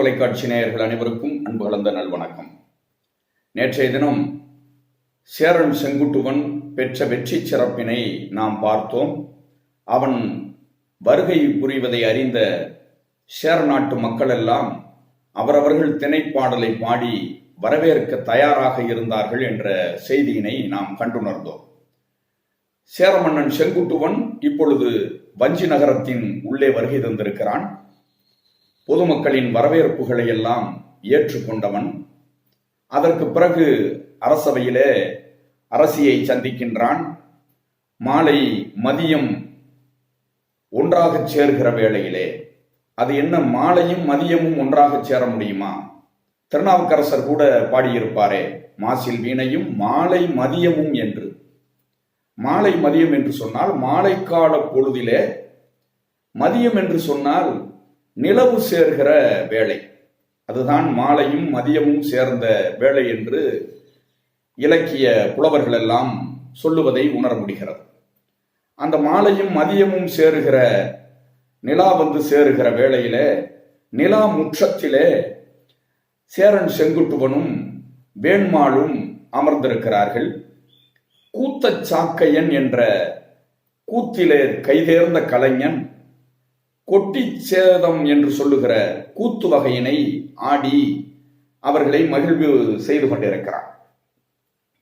தொலைக்காட்சி நேயர்கள் அனைவருக்கும் அன்பு கலந்த நல்வணக்கம் நேற்றைய தினம் சேரன் செங்குட்டுவன் பெற்ற வெற்றி சிறப்பினை நாம் பார்த்தோம். அவன் வருகை புரிவதை அறிந்த சேர நாட்டு மக்கள் எல்லாம் அவரவர்கள் திணைப்பாடலை பாடி வரவேற்க தயாராக இருந்தார்கள் என்ற செய்தியினை நாம் கண்டுணர்ந்தோம். சேர மன்னன் செங்குட்டுவன் இப்பொழுது வஞ்சி நகரத்தின் உள்ளே வருகை தந்திருக்கிறான். பொதுமக்களின் வரவேற்புகளை எல்லாம் ஏற்றுக்கொண்டவன். அதற்கு பிறகு அரசவையிலே அரசியை சந்திக்கின்றான். மாலை மதியம் ஒன்றாகச் சேர்கிற வேளையிலே. அது என்ன மாலையும் மதியமும் ஒன்றாகச் சேர முடியுமா? திருநாவுக்கரசர் கூட பாடியிருப்பாரே மாசில் வீணையும் மாலை மதியமும் என்று. மாலை மதியம் என்று சொன்னால் மாலை கால பொழுதிலே மதியம் என்று சொன்னால் நிலவு சேர்கிற வேலை. அதுதான் மாலையும் மதியமும் சேர்ந்த வேலை என்று இலக்கிய புலவர்கள் எல்லாம் சொல்லுவதை உணர முடிகிறது. அந்த மாலையும் மதியமும் சேருகிற நிலா வந்து சேருகிற வேளையில நிலா முற்றத்திலே சேரன் செங்குட்டுவனும் வேண்மாளும் அமர்ந்திருக்கிறார்கள். கூத்தச்சாக்கையன் என்ற கூத்திலே கைதேர்ந்த கலைஞன் கொட்டி சேதம் என்று சொல்லுகிற கூத்து வகையினை ஆடி அவர்களை மகிழ்வு செய்து கொண்டிருக்கிறார்.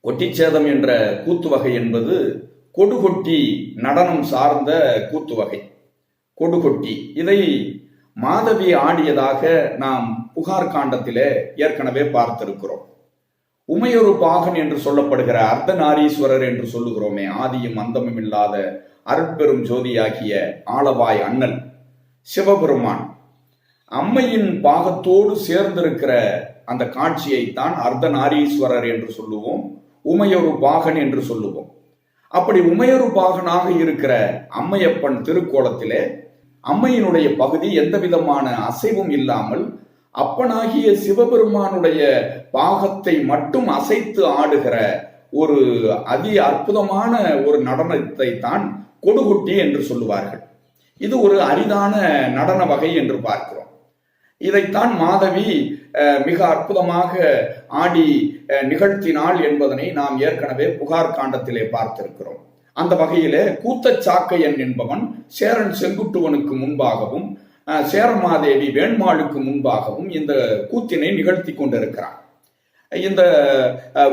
கொட்டிச்சேதம் என்ற கூத்து வகை என்பது கொடுகொட்டி நடனம் சார்ந்த கூத்து வகை. கொடுகொட்டி. இதை மாதவி ஆடியதாக நாம் புகார் காண்டத்திலே ஏற்கனவே பார்த்திருக்கிறோம். உமையொரு பாகன் என்று சொல்லப்படுகிற அர்த்தநாரீஸ்வரர் என்று சொல்லுகிறோமே ஆதியும் அந்தமும் இல்லாத அருட்பெரும் ஜோதியாகிய ஆளவாய் அண்ணல். சிவபெருமான். அம்மையின் பாகத்தோடு சேர்ந்திருக்கிற அந்த காட்சியைத்தான் அர்த்தநாரீஸ்வரர் என்று சொல்லுவோம் உமையொரு பாகன் என்று சொல்லுவோம். அப்படி உமையொரு பாகனாக இருக்கிற அம்மையப்பன் திருக்கோலத்திலே அம்மையினுடைய பகுதி எந்த விதமான அசைவும் இல்லாமல் அப்பனாகிய சிவபெருமானுடைய பாகத்தை மட்டும் அசைத்து ஆடுகிற ஒரு அதி அற்புதமான ஒரு நடனத்தை தான் கொடுகுட்டி என்று சொல்லுவார்கள். இது ஒரு அரிதான நடன வகை என்று பார்க்கிறோம். இதைத்தான் மாதவி மிக அற்புதமாக ஆடி நிகழ்த்தினாள் என்பதனை நாம் ஏற்கனவே புகார் காண்டத்திலே பார்த்திருக்கிறோம். அந்த வகையிலே கூத்தச் சாக்கையன் என்பவன் சேரன் செங்குட்டுவனுக்கு முன்பாகவும் சேரமாதேவி வேண்மாளுக்கு முன்பாகவும் இந்த கூத்தினை நிகழ்த்தி கொண்டிருக்கிறான். இந்த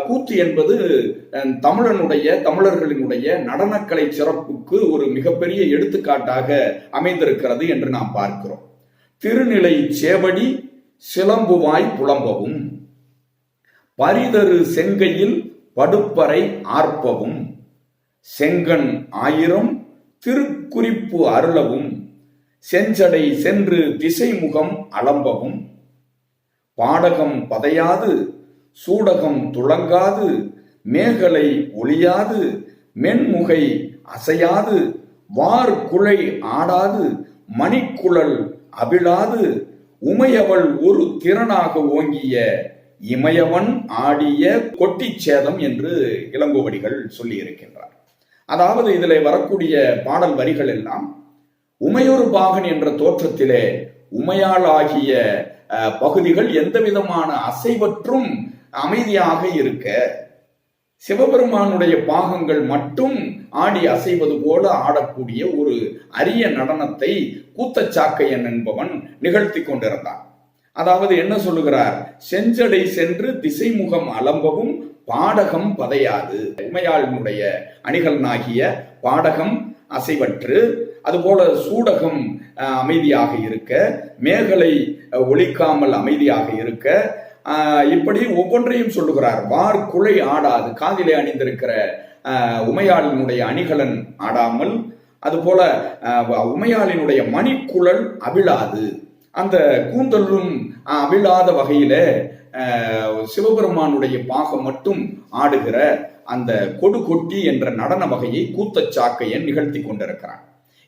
கூத்து என்பது தமிழனுடைய தமிழர்களினுடைய நடனக்கலை சிறப்புக்கு ஒரு மிகப்பெரிய எடுத்துக்காட்டாக அமைந்திருக்கிறது என்று நாம் பார்க்கிறோம். திருநிலை சேவடி சிலம்புவாய் புலம்பவும் பரிதரு செங்கையில் படுப்பறை ஆர்ப்பவும் செங்கன் ஆயிரம் திருக்குறிப்பு அருளவும் செஞ்சடை சென்று திசைமுகம் அலம்பவும் பாடகம் பதையாது சூடகம் துளங்காது மேகலை ஒளியாது மென்முகை அசையாது வார் குழை ஆடாது மணிக்குழல் அபிழாது உமையவள் ஒரு திறனாக ஓங்கிய இமயவன் ஆடிய கொட்டிச்சேதம் என்று இளங்கோவடிகள் சொல்லியிருக்கின்றார். அதாவது இதில் வரக்கூடிய பாடல் வரிகள் எல்லாம் உமையொரு பாகன் என்ற தோற்றத்திலே உமையாளாகிய ஆகிய பகுதிகள் எந்த விதமான அசைவற்றும் அமைதியாக இருக்க சிவபெருமானுடைய பாகங்கள் மட்டும் ஆடி அசைவது போல ஆடக்கூடிய ஒரு அரிய நடனத்தை கூத்தச்சாக்கையன் என்பவன் நிகழ்த்தி கொண்டிருந்தான். அதாவது என்ன சொல்லுகிறார்? செஞ்சடை சென்று திசைமுகம் அலம்பவும் பாடகம் பதையாது. உமையாளினுடைய அணிகலனாகிய பாடகம் அசைவற்று அதுபோல சூடகம் அமைதியாக இருக்க மேகலை ஒழிக்காமல் அமைதியாக இருக்க இப்படி ஒவ்வொன்றையும் சொல்லுகிறார். வார் குலை ஆடாது. காதிலே அணிந்திருக்கிற உமையாளினுடைய அணிகலன் ஆடாமல் அதுபோல உமையாளினுடைய மணிக்குழல் அவிழாது. அந்த கூந்தலும் அவிழாத வகையில சிவபெருமானுடைய பாகம் மட்டும் ஆடுகிற அந்த கொடு கொட்டி என்ற நடன வகையை கூத்தச்சாக்கையன் நிகழ்த்தி கொண்டிருக்கிறான்.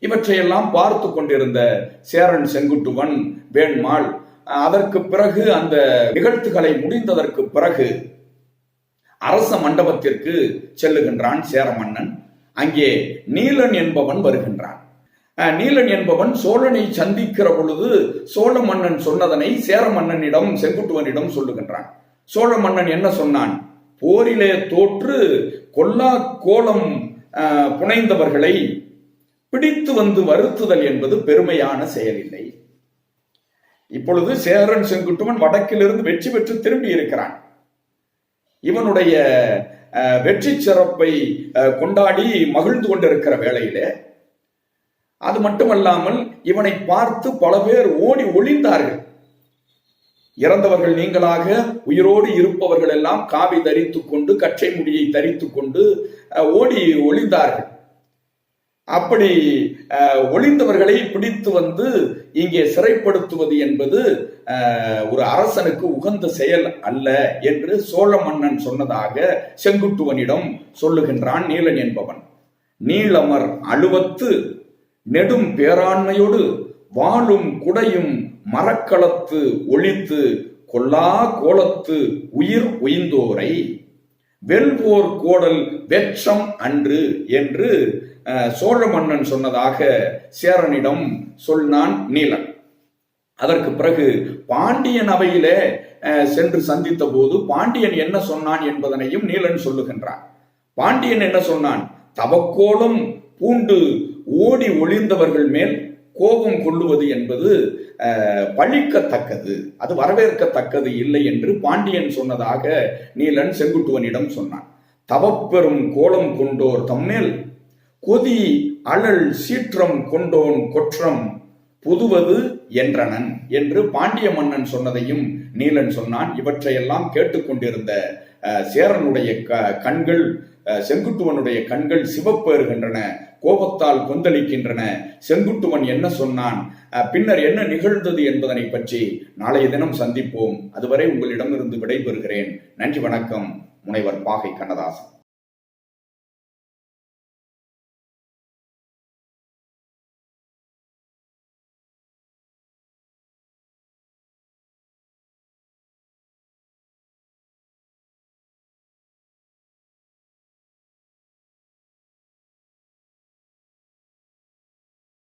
இவற்றையெல்லாம் பார்த்து கொண்டிருந்த சேரன் செங்குட்டுவன் வேண்மாள் அதற்கு பிறகு அந்த நிகழ்த்துகளை முடிந்ததற்கு பிறகு அரச மண்டபத்திற்கு செல்லுகின்றான் சேர மன்னன் அங்கே நீலன் என்பவன் வருகின்றான். நீலன் என்பவன் சோழனை சந்திக்கிற பொழுது சோழ மன்னன் சொன்னதனை சேர மன்னனிடம் செங்குட்டுவனிடம் சொல்லுகின்றான். சோழ மன்னன் என்ன சொன்னான்? போரிலே தோற்று கொல்லா கோலம் புனைந்தவர்களை பிடித்து வந்து வருத்துதல் என்பது பெருமையான செயலில்லை. இப்பொழுது சேரன் செங்குட்டுவன் வடக்கிலிருந்து வெற்றி பெற்று திரும்பி இருக்கிறான். இவனுடைய வெற்றி சிறப்பை கொண்டாடி மகிழ்ந்து கொண்டிருக்கிற வேளையிலே அது மட்டுமல்லாமல் இவனை பார்த்து பல பேர் ஓடி ஒளிந்தார்கள். இறந்தவர்கள் நீங்களாக உயிரோடு இருப்பவர்கள் எல்லாம் காவி தரித்துக் கொண்டு கச்சை முடியை தரித்துக் கொண்டு ஓடி ஒளிந்தார்கள். அப்படி ஒளிந்தவர்களை பிடித்து வந்து இங்கே சிறைப்படுத்துவது என்பது ஒரு அரசனுக்கு உகந்த செயல் அல்ல என்று சோழ மன்னன் சொன்னதாக செங்குட்டுவனிடம் சொல்லுகின்றான் நீலன் என்பவன். நீளமர் அழுவத்து நெடும் பேராண்மையோடு வாழும் குடையும் மரக்களத்து ஒழித்து கொல்லா கோலத்து உயிர் உயிந்தோரை. வெல்வோர் கோடல் வெற்றம் அன்று என்று சோழ மன்னன் சொன்னதாக சேரனிடம் சொன்னான் நீலன். அதற்கு பிறகு பாண்டியன் அவையிலே சென்று சந்தித்த போது பாண்டியன் என்ன சொன்னான் என்பதனையும் நீலன் சொல்லுகின்றான். பாண்டியன் என்ன சொன்னான்? தவக்கோலம் பூண்டு ஓடி ஒளிந்தவர்கள் மேல் கோபம் கொள்ளுவது என்பது பழிக்கத்தக்கது. அது வரவேற்கத்தக்கது இல்லை என்று பாண்டியன் சொன்னதாக நீலன் செங்குட்டுவனிடம் சொன்னான். தவப்பெரும் கோலம் கொண்டோர் தம்மேல் கொதி அழல் சீற்றம் கொண்டோன் கொற்றம் புதுவது என்றனன் என்று பாண்டிய மன்னன் சொன்னதையும் நீலன் சொன்னான். இவற்றையெல்லாம் கேட்டுக்கொண்டிருந்த சேரனுடைய க- கண்கள் செங்குட்டுவனுடைய கண்கள் சிவப்பேறுகின்றன. கோபத்தால் கொந்தளிக்கின்றன. செங்குட்டுவன் என்ன சொன்னான்? அஹ், பின்னர் என்ன நிகழ்ந்தது என்பதனை பற்றி நாளைய தினம் சந்திப்போம். அதுவரை உங்களிடமிருந்து விடைபெறுகிறேன். நன்றி வணக்கம். முனைவர் பாகை கண்ணதாசன்.